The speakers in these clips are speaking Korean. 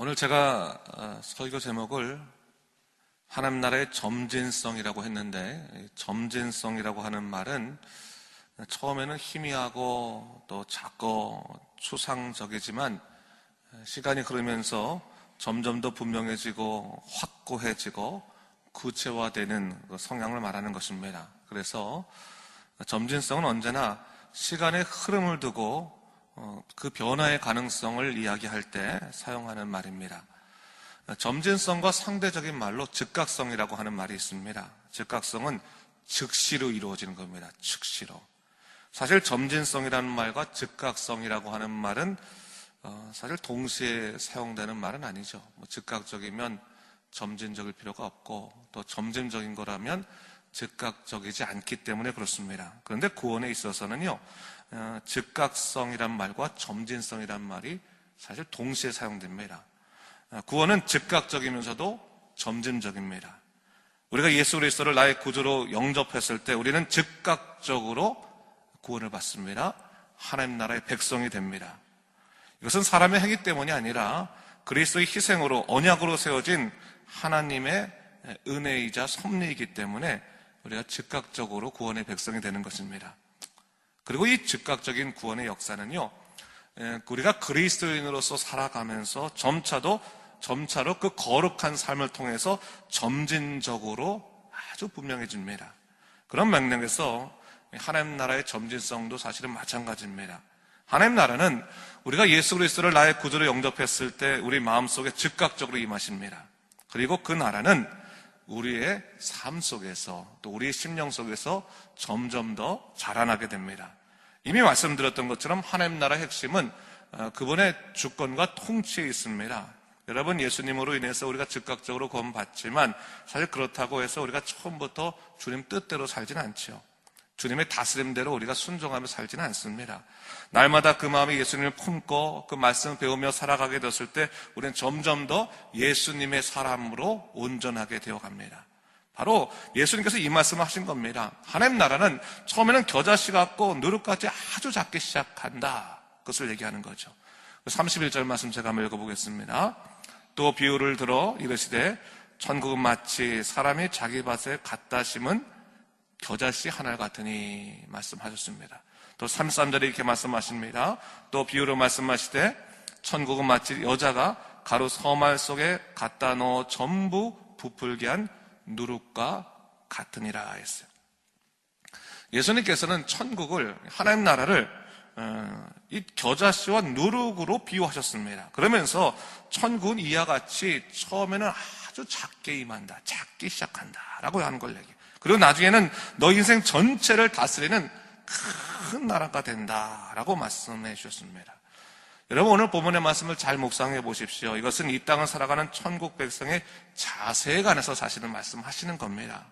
오늘 제가 어, 설교 제목을 하나님 나라의 점진성이라고 했는데 이 점진성이라고 하는 말은 처음에는 희미하고 또 작고 추상적이지만 시간이 흐르면서 점점 더 분명해지고 확고해지고 구체화되는 그 성향을 말하는 것입니다. 그래서 점진성은 언제나 시간의 흐름을 두고 어, 그 변화의 가능성을 이야기할 때 사용하는 말입니다. 점진성과 상대적인 말로 즉각성이라고 하는 말이 있습니다. 즉각성은 즉시로 이루어지는 겁니다. 즉시로. 사실 점진성이라는 말과 즉각성이라고 하는 말은 어, 사실 동시에 사용되는 말은 아니죠. 뭐 즉각적이면 점진적일 필요가 없고 또 점진적인 거라면 즉각적이지 않기 때문에 그렇습니다. 그런데 구원에 있어서는요, 어, 즉각성이란 말과 점진성이란 말이 사실 동시에 사용됩니다. 어, 구원은 즉각적이면서도 점진적입니다. 우리가 예수 그리스도를 나의 구주로 영접했을 때 우리는 즉각적으로 구원을 받습니다. 하나님 나라의 백성이 됩니다. 이것은 사람의 행위 때문이 아니라 그리스도의 희생으로 언약으로 세워진 하나님의 은혜이자 섭리이기 때문에 우리가 즉각적으로 구원의 백성이 되는 것입니다. 그리고 이 즉각적인 구원의 역사는요, 우리가 그리스도인으로서 살아가면서 점차도 점차로 그 거룩한 삶을 통해서 점진적으로 아주 분명해집니다. 그런 맥락에서 하나님 나라의 점진성도 사실은 마찬가지입니다. 하나님 나라는 우리가 예수 그리스도를 나의 구주로 영접했을 때 우리 마음속에 즉각적으로 임하십니다. 그리고 그 나라는 우리의 삶 속에서 또 우리의 심령 속에서 점점 더 자라나게 됩니다. 이미 말씀드렸던 것처럼 하나님 나라의 핵심은 어, 그분의 주권과 통치에 있습니다. 여러분 예수님으로 인해서 우리가 즉각적으로 구원 받지만 사실 그렇다고 해서 우리가 처음부터 주님 뜻대로 살지는 않죠. 주님의 다스림대로 우리가 순종하며 살지는 않습니다. 날마다 그 마음이 예수님을 품고 그 말씀을 배우며 살아가게 됐을 때 우리는 점점 더 예수님의 사람으로 온전하게 되어 갑니다. 바로 예수님께서 이 말씀을 하신 겁니다. 하나님 나라는 처음에는 겨자씨 같고 누룩같이 아주 작게 시작한다. 그것을 얘기하는 거죠. 31절 말씀 제가 한번 읽어보겠습니다. 또 비유를 들어 이르시되 천국은 마치 사람이 자기 밭에 갖다 심은 겨자씨 하나 같으니 말씀하셨습니다. 또 33절에 이렇게 말씀하십니다. 또 비유로 말씀하시되 천국은 마치 여자가 가루 서말 속에 갖다 넣어 전부 부풀게 한 누룩과 같으니라 했어요. 예수님께서는 천국을 하나님 나라를 어, 이 겨자씨와 누룩으로 비유하셨습니다. 그러면서 천국은 이와 같이 처음에는 아주 작게 임한다, 작게 시작한다라고 하는 걸 얘기해요. 그리고 나중에는 너 인생 전체를 다스리는 큰 나라가 된다라고 말씀해 주셨습니다. 여러분 오늘 본문의 말씀을 잘 묵상해 보십시오. 이것은 이 땅을 살아가는 천국 백성의 자세에 관해서 사실은 말씀하시는 겁니다.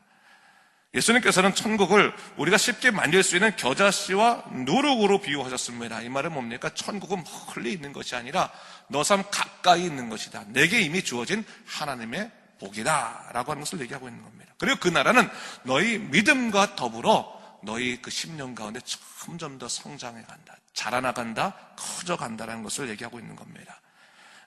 예수님께서는 천국을 우리가 쉽게 만질 수 있는 겨자씨와 누룩으로 비유하셨습니다. 이 말은 뭡니까? 천국은 멀리 있는 것이 아니라 너삶 가까이 있는 것이다. 내게 이미 주어진 하나님의 복이다. 라고 하는 것을 얘기하고 있는 겁니다. 그리고 그 나라는 너희 믿음과 더불어 너희 그 10년 가운데 점점 더 성장해 간다. 자라나간다. 커져 간다라는 것을 얘기하고 있는 겁니다.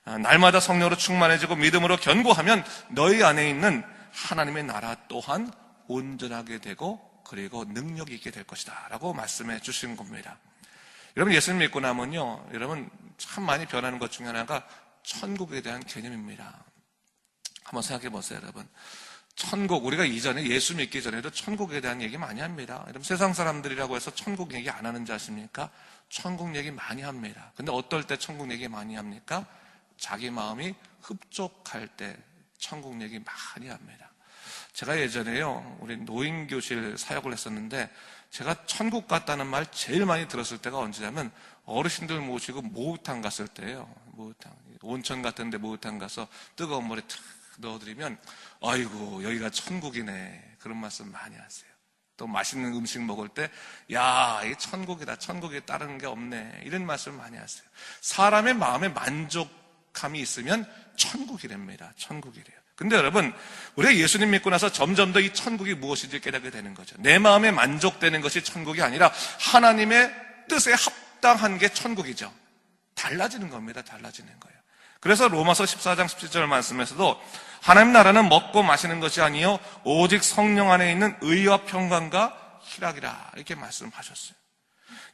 아, 날마다 성령으로 충만해지고 믿음으로 견고하면 너희 안에 있는 하나님의 나라 또한 온전하게 되고 그리고 능력이 있게 될 것이다. 라고 말씀해 주신 겁니다. 여러분 예수님 믿고 나면요. 여러분 참 많이 변하는 것 중에 하나가 천국에 대한 개념입니다. 한번 생각해 보세요, 여러분. 천국, 우리가 이전에 예수 믿기 전에도 천국에 대한 얘기 많이 합니다. 여러분 세상 사람들이라고 해서 천국 얘기 안 하는 지 아십니까? 천국 얘기 많이 합니다. 근데 어떨 때 천국 얘기 많이 합니까? 자기 마음이 흡족할 때 천국 얘기 많이 합니다. 제가 예전에요, 우리 노인 교실 사역을 했었는데, 제가 천국 갔다는 말 제일 많이 들었을 때가 언제냐면, 어르신들 모시고 목욕탕 갔을 때예요. 목욕탕. 온천 같은 데 목욕탕 가서 뜨거운 물에 탁 넣어드리면, 아이고, 여기가 천국이네. 그런 말씀 많이 하세요. 또 맛있는 음식 먹을 때, 야, 이게 천국이다. 천국에 따르는 게 없네. 이런 말씀 많이 하세요. 사람의 마음에 만족감이 있으면 천국이랍니다. 천국이래요. 근데 여러분, 우리가 예수님 믿고 나서 점점 더 이 천국이 무엇인지 깨닫게 되는 거죠. 내 마음에 만족되는 것이 천국이 아니라 하나님의 뜻에 합당한 게 천국이죠. 달라지는 겁니다. 달라지는 거예요. 그래서 로마서 14장 17절 말씀에서도 하나님 나라는 먹고 마시는 것이 아니요 오직 성령 안에 있는 의와 평강과 희락이라 이렇게 말씀하셨어요.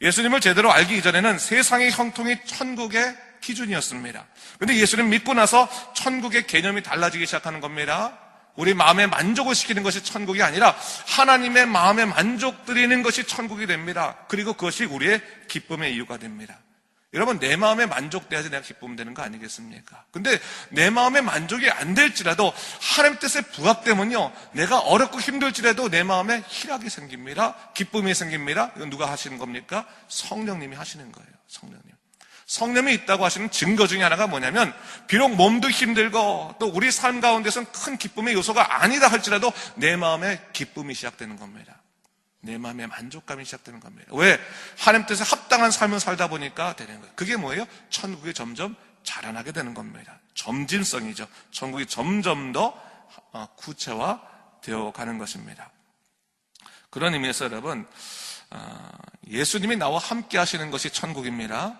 예수님을 제대로 알기 이전에는 세상의 형통이 천국의 기준이었습니다. 근데 예수님 믿고 나서 천국의 개념이 달라지기 시작하는 겁니다. 우리 마음에 만족을 시키는 것이 천국이 아니라 하나님의 마음에 만족 드리는 것이 천국이 됩니다. 그리고 그것이 우리의 기쁨의 이유가 됩니다. 여러분, 내 마음에 만족돼야지 내가 기쁨 되는 거 아니겠습니까? 근데 내 마음에 만족이 안 될지라도 하나님 뜻에 부합되면요, 내가 어렵고 힘들지라도 내 마음에 희락이 생깁니다. 기쁨이 생깁니다. 이건 누가 하시는 겁니까? 성령님이 하시는 거예요. 성령님. 성령이 있다고 하시는 증거 중에 하나가 뭐냐면 비록 몸도 힘들고 또 우리 삶 가운데서는 큰 기쁨의 요소가 아니다 할지라도 내 마음에 기쁨이 시작되는 겁니다. 내 마음에 만족감이 시작되는 겁니다. 왜? 하나님 뜻에 합당한 삶을 살다 보니까 되는 거예요. 그게 뭐예요? 천국이 점점 자라나게 되는 겁니다. 점진성이죠. 천국이 점점 더 어, 구체화되어 가는 것입니다. 그런 의미에서 여러분, 어, 예수님이 나와 함께 하시는 것이 천국입니다.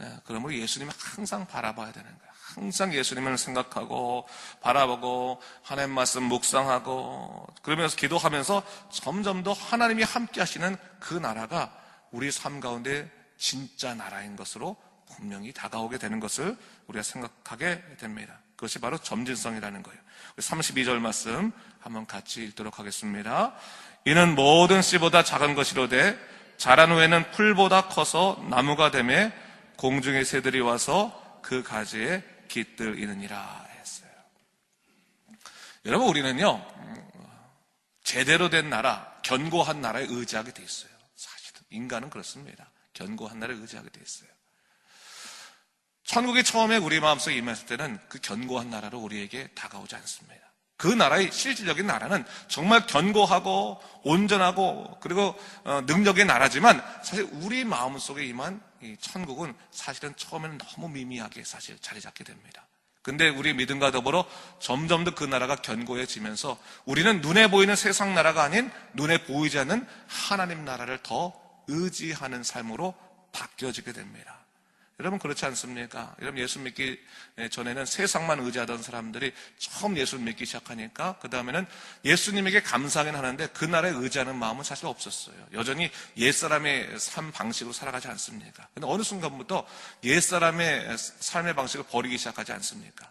예, 그러므로 예수님을 항상 바라봐야 되는 거예요. 항상 예수님을 생각하고 바라보고 하나님 말씀 묵상하고 그러면서 기도하면서 점점 더 하나님이 함께 하시는 그 나라가 우리 삶 가운데 진짜 나라인 것으로 분명히 다가오게 되는 것을 우리가 생각하게 됩니다. 그것이 바로 점진성이라는 거예요. 32절 말씀 한번 같이 읽도록 하겠습니다. 이는 모든 씨보다 작은 것이로되 자란 후에는 풀보다 커서 나무가 되매 공중의 새들이 와서 그 가지에 깃들이느니라 했어요. 여러분 우리는요 제대로 된 나라, 견고한 나라에 의지하게 돼 있어요. 사실은 인간은 그렇습니다. 견고한 나라에 의지하게 돼 있어요. 천국이 처음에 우리 마음속에 임했을 때는 그 견고한 나라로 우리에게 다가오지 않습니다. 그 나라의 실질적인 나라는 정말 견고하고 온전하고 그리고 어, 능력의 나라지만 사실 우리 마음 속에 임한 이 천국은 사실은 처음에는 너무 미미하게 사실 자리 잡게 됩니다. 근데 우리 믿음과 더불어 점점 더 그 나라가 견고해지면서 우리는 눈에 보이는 세상 나라가 아닌 눈에 보이지 않는 하나님 나라를 더 의지하는 삶으로 바뀌어지게 됩니다. 여러분 그렇지 않습니까? 여러분 예수 믿기 전에는 세상만 의지하던 사람들이 처음 예수 믿기 시작하니까 그 다음에는 예수님에게 감사하긴 하는데 그날에 의지하는 마음은 사실 없었어요. 여전히 옛사람의 삶 방식으로 살아가지 않습니까? 근데 어느 순간부터 옛사람의 삶의 방식을 버리기 시작하지 않습니까?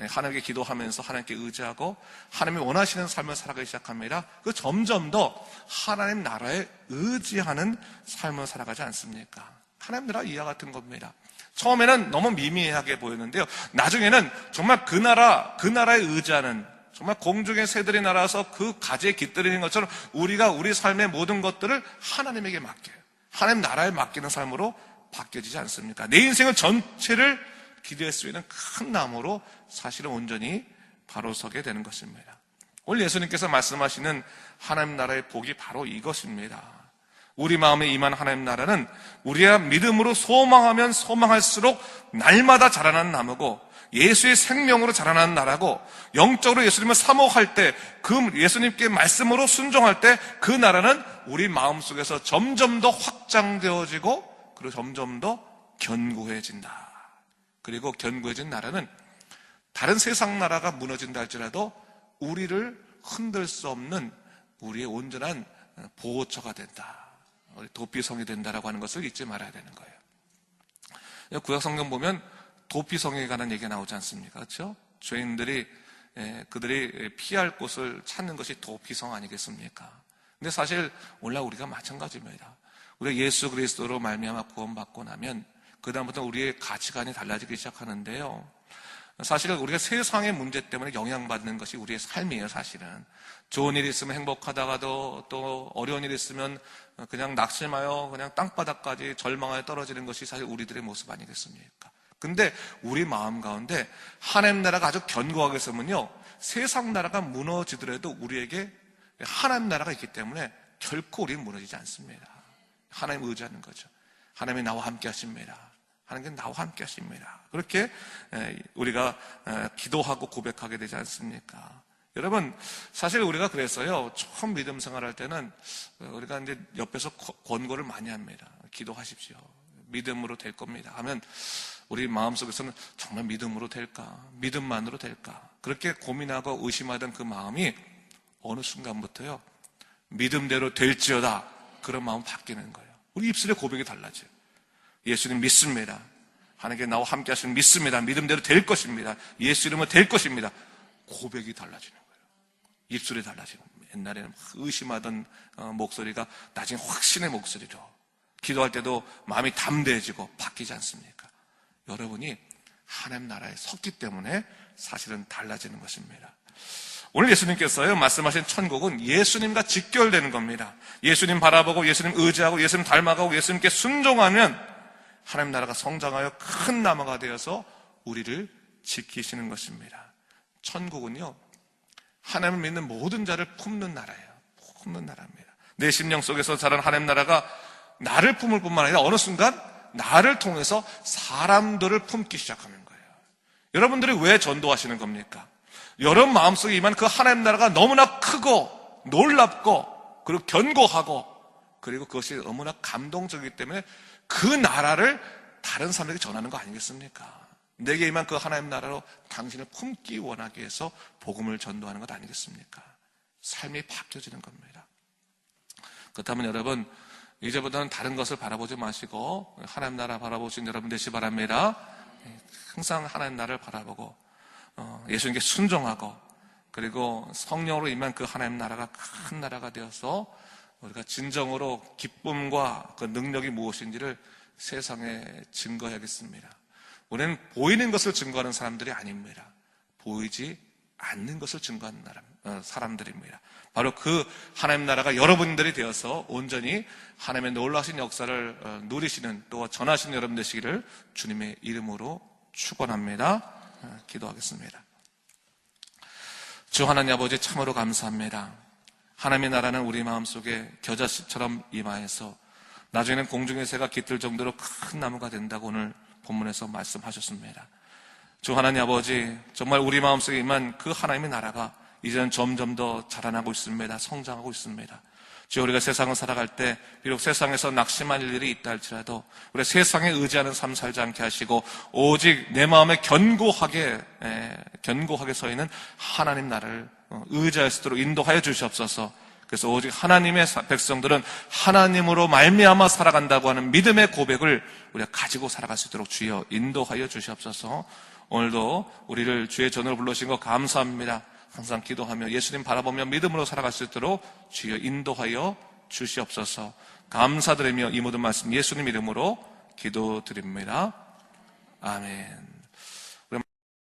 예, 하나님께 기도하면서 하나님께 의지하고 하나님이 원하시는 삶을 살아가기 시작합니다. 그 점점 더 하나님 나라에 의지하는 삶을 살아가지 않습니까? 하나님 나라 이와 같은 겁니다. 처음에는 너무 미미하게 보였는데요. 나중에는 정말 그 나라, 그 나라에 의지하는 정말 공중의 새들이 날아서 그 가지에 깃들이는 것처럼 우리가 우리 삶의 모든 것들을 하나님에게 맡겨요. 하나님 나라에 맡기는 삶으로 바뀌어지지 않습니까? 내 인생을 전체를 기대할 수 있는 큰 나무로 사실은 온전히 바로 서게 되는 것입니다. 오늘 예수님께서 말씀하시는 하나님 나라의 복이 바로 이것입니다. 우리 마음에 임한 하나님 나라는 우리가 믿음으로 소망하면 소망할수록 날마다 자라나는 나무고 예수의 생명으로 자라나는 나라고 영적으로 예수님을 사모할 때 그 예수님께 말씀으로 순종할 때 그 나라는 우리 마음 속에서 점점 더 확장되어지고 그리고 점점 더 견고해진다. 그리고 견고해진 나라는 다른 세상 나라가 무너진다 할지라도 우리를 흔들 수 없는 우리의 온전한 보호처가 된다. 도피성이 된다라고 하는 것을 잊지 말아야 되는 거예요. 구약 성경 보면 도피성에 관한 얘기가 나오지 않습니까? 그렇죠? 죄인들이 예, 그들이 피할 곳을 찾는 것이 도피성 아니겠습니까? 근데 사실 올라 우리가 마찬가지입니다. 우리가 예수 그리스도로 말미암아 구원받고 나면 그 다음부터 우리의 가치관이 달라지기 시작하는데요. 사실은 우리가 세상의 문제 때문에 영향받는 것이 우리의 삶이에요, 사실은. 좋은 일 있으면 행복하다가도 또 어려운 일 있으면 그냥 낙심하여 그냥 땅바닥까지 절망하여 떨어지는 것이 사실 우리들의 모습 아니겠습니까? 근데 우리 마음 가운데 하나님 나라가 아주 견고하게 서면요. 세상 나라가 무너지더라도 우리에게 하나님 나라가 있기 때문에 결코 우리는 무너지지 않습니다. 하나님 의지하는 거죠. 하나님이 나와 함께 하십니다. 하나님께 나와 함께 하십니다. 그렇게 우리가 기도하고 고백하게 되지 않습니까? 여러분, 사실 우리가 그래서요, 처음 믿음 생활할 때는 우리가 이제 옆에서 권고를 많이 합니다. 기도하십시오. 믿음으로 될 겁니다. 하면 우리 마음속에서는 정말 믿음으로 될까? 믿음만으로 될까? 그렇게 고민하고 의심하던 그 마음이 어느 순간부터요. 믿음대로 될지어다. 그런 마음 바뀌는 거예요. 우리 입술의 고백이 달라져요. 예수님 믿습니다. 하나님께 나와 함께 하시는 믿습니다. 믿음대로 될 것입니다. 예수 이름으로 될 것입니다. 고백이 달라지는 거예요. 입술이 달라지는 거예요. 옛날에는 막 의심하던 어, 목소리가 나중에 확신의 목소리로 기도할 때도 마음이 담대해지고 바뀌지 않습니까? 여러분이 하나님 나라에 섰기 때문에 사실은 달라지는 것입니다. 오늘 예수님께서요, 말씀하신 천국은 예수님과 직결되는 겁니다. 예수님 바라보고 예수님 의지하고 예수님 닮아가고 예수님께 순종하면 하나님 나라가 성장하여 큰 나무가 되어서 우리를 지키시는 것입니다. 천국은요, 하나님을 믿는 모든 자를 품는 나라예요. 품는 나라입니다. 내 심령 속에서 자란 하나님 나라가 나를 품을 뿐만 아니라 어느 순간 나를 통해서 사람들을 품기 시작하는 거예요. 여러분들이 왜 전도하시는 겁니까? 여러분 마음속에 임한 그 하나님 나라가 너무나 크고 놀랍고 그리고 견고하고 그리고 그것이 너무나 감동적이기 때문에 그 나라를 다른 사람에게 전하는 거 아니겠습니까? 내게 임한 그 하나님 나라로 당신을 품기 원하기 위해서 복음을 전도하는 것 아니겠습니까? 삶이 바뀌어지는 겁니다. 그렇다면 여러분, 이제부터는 다른 것을 바라보지 마시고 하나님 나라 바라보신 여러분 되시 바랍니다. 항상 하나님 나라를 바라보고 어, 예수님께 순종하고 그리고 성령으로 임한 그 하나님 나라가 큰 나라가 되어서 우리가 진정으로 기쁨과 그 능력이 무엇인지를 세상에 증거해야겠습니다. 우리는 보이는 것을 증거하는 사람들이 아닙니다. 보이지 않는 것을 증거하는 어, 사람들입니다. 바로 그 하나님 나라가 여러분들이 되어서 온전히 하나님의 놀라신 역사를 어, 누리시는 또 전하시는 여러분 되시기를 주님의 이름으로 축원합니다. 어, 기도하겠습니다. 주 하나님 아버지 참으로 감사합니다. 하나님의 나라는 우리 마음속에 겨자씨처럼 임하여서 나중에는 공중의 새가 깃들 정도로 큰 나무가 된다고 오늘 본문에서 말씀하셨습니다. 주 하나님 아버지 정말 우리 마음속에 임한 그 하나님의 나라가 이제는 점점 더 자라나고 있습니다. 성장하고 있습니다. 주 우리가 세상을 살아갈 때 비록 세상에서 낙심할 일이 있다 할지라도 우리 세상에 의지하는 삶 살지 않게 하시고 오직 내 마음에 견고하게 에, 견고하게 서 있는 하나님 나라를 어, 의지할 수 있도록 인도하여 주시옵소서. 그래서 오직 하나님의 백성들은 하나님으로 말미암아 살아간다고 하는 믿음의 고백을 우리가 가지고 살아갈 수 있도록 주여 인도하여 주시옵소서. 오늘도 우리를 주의 전으로 불러신 것 감사합니다. 항상 기도하며 예수님 바라보며 믿음으로 살아갈 수 있도록 주여 인도하여 주시옵소서. 감사드리며 이 모든 말씀 예수님 이름으로 기도드립니다. 아멘.